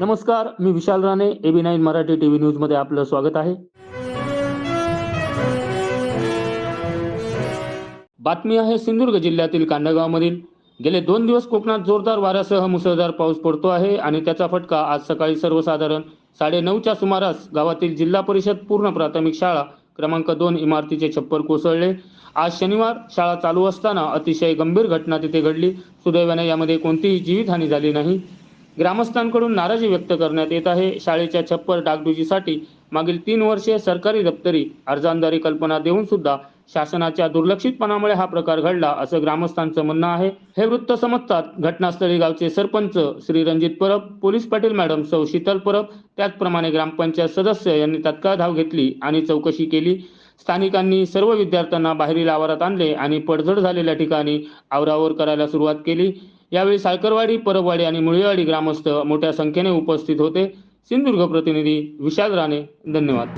नमस्कार मी Vishal Rane AB nine Marathi TV न्यूजमध्ये आपलं स्वागत आहे. बातमी आहे सिंधुदुर्ग जिल्ह्यातील कांडगावमधील. गेले दोन दिवस कोकणात जोरदार वाऱ्यासह मुसळधार पाऊस पडतो आहे आणि त्याचा फटका आज सकाळी सर्वसाधारण साडे नऊच्या सुमारास गावातील जिल्हा परिषद पूर्ण प्राथमिक शाळा क्रमांक दोन इमारतीचे छप्पर कोसळले. आज शनिवार शाळा चालू असताना अतिशय गंभीर घटना तिथे घडली. सुदैवाने यामध्ये कोणतीही जीवितहानी झाली नाही. ग्रामस्थांकडून नाराजी व्यक्त करण्यात येत आहे. शाळेच्या छप्पर डागडुजीसाठी मागील तीन वर्षे सरकारी दप्तरी अर्जांद्वारे कल्पना देऊन सुद्धा शासनाच्या दुर्लक्षितपणामुळे हा प्रकार घडला असं ग्रामस्थांचं म्हणणं आहे. हे वृत्त समजतात घटनास्थळी गावचे सरपंच श्री रणजित परब पोलीस पाटील मॅडम सौ शीतल परब त्याचप्रमाणे ग्रामपंचायत सदस्य यांनी तत्काळ धाव घेतली आणि चौकशी केली. स्थानिकांनी सर्व विद्यार्थ्यांना बाहेरील आवारात आणले आणि पडझड झालेल्या ठिकाणी आवरावर करायला सुरुवात केली. यावेळी साळकरवाडी परबवाडी आणि मुळेवाडी ग्रामस्थ मोठ्या संख्येने उपस्थित होते. सिंधुदुर्ग प्रतिनिधी विशाल राणे धन्यवाद.